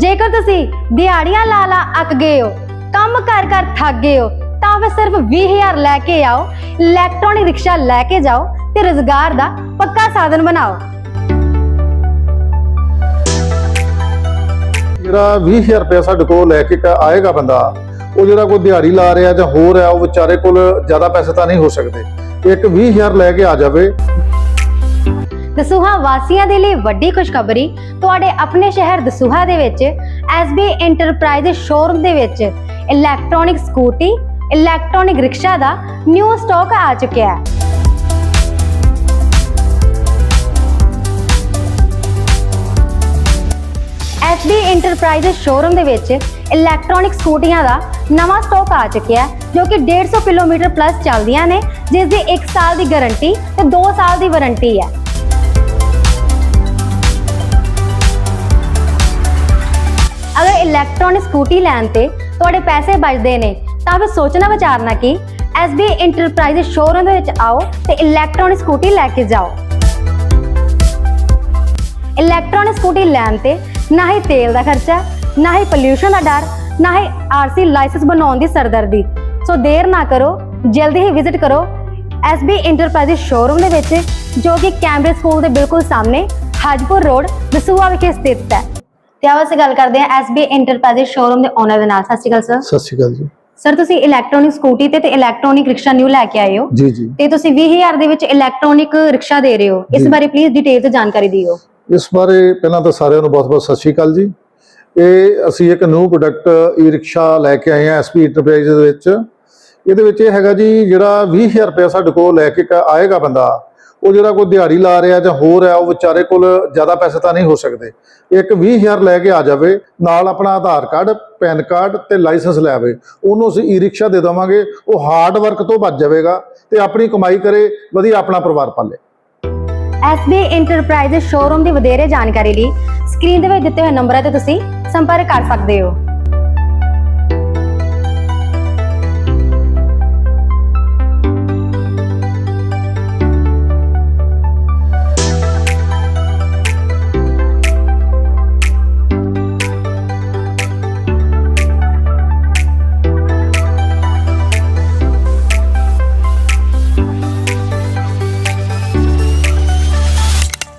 ਜੇਕਰ ਤੁਸੀਂ ਦਿਹਾੜੀਆਂ ਲਾ ਲਾ ਅੱਕ ਗਏ ਹੋ, ਕੰਮ ਕਰ ਕਰ ਥੱਕ ਗਏ ਹੋ, ਤਾਂ ਫਿਰ ਸਿਰਫ 20000 ਲੈ ਕੇ ਆਓ ਇਲੈਕਟ੍ਰੋਨਿਕ ਰਿਕਸ਼ਾ ਲੈ ਕੇ ਜਾਓ ਤੇ ਰੋਜ਼ਗਾਰ ਦਾ ਪੱਕਾ ਸਾਧਨ ਬਣਾਓ। ਜਿਹੜਾ 20000 ਰੁਪਏ ਸਾਡੇ ਕੋਲ ਲੈ ਕੇ ਆਏਗਾ ਬੰਦਾ, ਉਹ ਜਿਹੜਾ ਕੋਈ ਦਿਹਾੜੀ ਲਾ ਰਿਹਾ ਜਾਂ ਹੋਰ ਹੈ ਉਹ ਵਿਚਾਰੇ ਕੋਲ ਜ਼ਿਆਦਾ ਪੈਸੇ ਤਾਂ ਨਹੀਂ ਹੋ ਸਕਦੇ। ਇੱਕ 20000 ਲੈ ਕੇ ਆ ਜਾਵੇ। ਦਸੂਹਾ ਵਾਸੀਆਂ ਦੇ ਲਈ ਵੱਡੀ ਖੁਸ਼ਖਬਰੀ, ਤੁਹਾਡੇ ਆਪਣੇ ਸ਼ਹਿਰ ਦਸੂਹਾ ਦੇ ਵਿੱਚ SB ਇੰਟਰਪ੍ਰਾਈਜ਼ ਸ਼ੋਰੂਮ ਦੇ ਵਿੱਚ ਇਲੈਕਟ੍ਰੋਨਿਕ ਸਕੂਟੀ ਇਲੈਕਟ੍ਰੋਨਿਕ ਰਿਕਸ਼ਾ ਦਾ ਨਿਊ ਸਟਾਕ ਆ ਚੁੱਕਿਆ ਹੈ। SB ਇੰਟਰਪ੍ਰਾਈਜ਼ ਸ਼ੋਰੂਮ ਦੇ ਵਿੱਚ ਇਲੈਕਟ੍ਰੋਨਿਕ ਸਕੂਟੀਆਂ ਦਾ ਨਵਾਂ ਸਟਾਕ ਆ ਚੁੱਕਿਆ ਹੈ, ਜੋ ਕਿ 150 ਕਿਲੋਮੀਟਰ ਪਲੱਸ ਚੱਲਦੀਆਂ ਨੇ, ਜਿਸ ਦੀ 1 ਸਾਲ ਦੀ ਗਾਰੰਟੀ ਤੇ 2 ਸਾਲ ਦੀ ਵਾਰੰਟੀ ਹੈ। ਇਲੈਕਟ੍ਰੋਨਿਕ ਸਕੂਟੀ ਲੈਣ ਤੇ ਤੁਹਾਡੇ ਪੈਸੇ ਬਚਦੇ ਨੇ ਤਾਂ ਫਿਰ ਸੋਚਣਾ ਵਿਚਾਰਨਾ ਕਿ SB ਇੰਟਰਪ੍ਰਾਈਜ਼ ਸ਼ੋਰੂਮ ਦੇ ਵਿੱਚ ਆਓ ਤੇ ਇਲੈਕਟ੍ਰੋਨਿਕ ਸਕੂਟੀ ਲੈ ਕੇ ਜਾਓ ਇਲੈਕਟ੍ਰੋਨਿਕ ਸਕੂਟੀ ਲੈਣ ਤੇ ਨਾ ਹੀ ਤੇਲ ਦਾ ਖਰਚਾ ਨਾ ਹੀ ਪੋਲਿਊਸ਼ਨ ਦਾ ਡਰ ਨਾ ਹੀ ਆਰਸੀ ਲਾਇਸੈਂਸ ਬਣਾਉਣ ਦੀ ਸਰਦਰਦੀ ਸੋ ਦੇਰ ਨਾ ਕਰੋ ਜਲਦੀ ਹੀ ਵਿਜ਼ਿਟ ਕਰੋ SB ਇੰਟਰਪ੍ਰਾਈਜ਼ ਸ਼ੋਰੂਮ ਦੇ ਵਿੱਚ ਜੋ ਕਿ ਕੈਂਬਰਿਜ ਸਕੂਲ ਦੇ ਬਿਲਕੁਲ ਸਾਹਮਣੇ ਹਾਜਪੁਰ ਰੋਡ ਦਸੂਹਾ ਵਿਖੇ ਸਥਿਤ ਹੈ ਤੇ ਅਸੀਂ ਗੱਲ ਕਰਦੇ ਹਾਂ SB ਇੰਟਰਪ੍ਰਾਈਜ਼ ਸ਼ੋਰੂਮ ਦੇ ਓਨਰ ਦੇ ਨਾਲ। ਸਤਿ ਸ਼੍ਰੀ ਅਕਾਲ ਸਰ। ਸਤਿ ਸ਼੍ਰੀ ਅਕਾਲ ਜੀ। ਸਰ ਤੁਸੀਂ ਇਲੈਕਟ੍ਰੋਨਿਕ ਸਕੂਟੀ ਤੇ ਤੇ ਇਲੈਕਟ੍ਰੋਨਿਕ ਰਿਕਸ਼ਾ ਨਿਊ ਲੈ ਕੇ ਆਏ ਹੋ। ਜੀ ਜੀ। ਤੇ ਤੁਸੀਂ 20000 ਦੇ ਵਿੱਚ ਇਲੈਕਟ੍ਰੋਨਿਕ ਰਿਕਸ਼ਾ ਦੇ ਰਹੇ ਹੋ। ਇਸ। ਬਾਰੇ ਪਲੀਜ਼ ਡਿਟੇਲ ਤੇ ਜਾਣਕਾਰੀ ਦਿਓ। ਇਸ ਬਾਰੇ ਪਹਿਲਾਂ ਤਾਂ ਸਾਰਿਆਂ ਨੂੰ ਬਹੁਤ-ਬਹੁਤ ਸਤਿ ਸ਼੍ਰੀ ਅਕਾਲ ਜੀ। ਇਹ ਅਸੀਂ ਇੱਕ ਨਿਊ ਪ੍ਰੋਡਕਟ ਈ ਰਿਕਸ਼ਾ ਲੈ ਕੇ ਆਏ ਹਾਂ ਐਸਪੀ ਇੰਟਰਪ੍ਰਾਈਜ਼ ਦੇ ਵਿੱਚ। ਇਹਦੇ ਵਿੱਚ ਇਹ ਹੈਗਾ ਜੀ ਜਿਹੜਾ 20000 ਰੁਪਏ ਸਾਡੇ ਕੋਲ ਲੈ ਕ- ਆਏਗਾ ਬੰਦਾ ਉਹ ਜਿਹੜਾ ਕੋਈ ਦਿਹਾੜੀ ਲਾ ਰਿਹਾ ਜਾਂ ਹੋਰ ਹੈ, ਉਹ ਵਿਚਾਰੇ ਕੋਲ ਜ਼ਿਆਦਾ ਪੈਸੇ ਤਾਂ ਨਹੀਂ ਹੋ ਸਕਦੇ। ਇੱਕ 20000 ਲੈ ਕੇ ਆ ਜਾਵੇ, ਨਾਲ ਆਪਣਾ ਆਧਾਰ ਕਾਰਡ, ਪੈਨ ਕਾਰਡ ਤੇ ਲਾਇਸੈਂਸ ਲੈ ਆਵੇ। ਉਹਨੂੰ ਅਸੀਂ ਈ ਰਿਕਸ਼ਾ ਦੇ ਦੇਵਾਂਗੇ, ਉਹ ਹਾਰਡ ਵਰਕ ਤੋਂ ਬਚ ਜਾਵੇਗਾ ਤੇ ਆਪਣੀ ਕਮਾਈ ਕਰੇ, ਵਧੀਆ ਆਪਣਾ ਪਰਿਵਾਰ ਪਾਲੇ। SB ਇੰਟਰਪ੍ਰਾਈਜ਼ ਸ਼ੋਰੂਮ ਦੀ ਵਧੇਰੇ ਜਾਣਕਾਰੀ ਲਈ ਸਕਰੀਨ ਦੇ ਵਿੱਚ ਦਿੱਤੇ ਹੋਏ ਨੰਬਰਾਂ ਤੇ ਤੁਸੀਂ ਸੰਪਰਕ ਕਰ ਸਕਦੇ ਹੋ।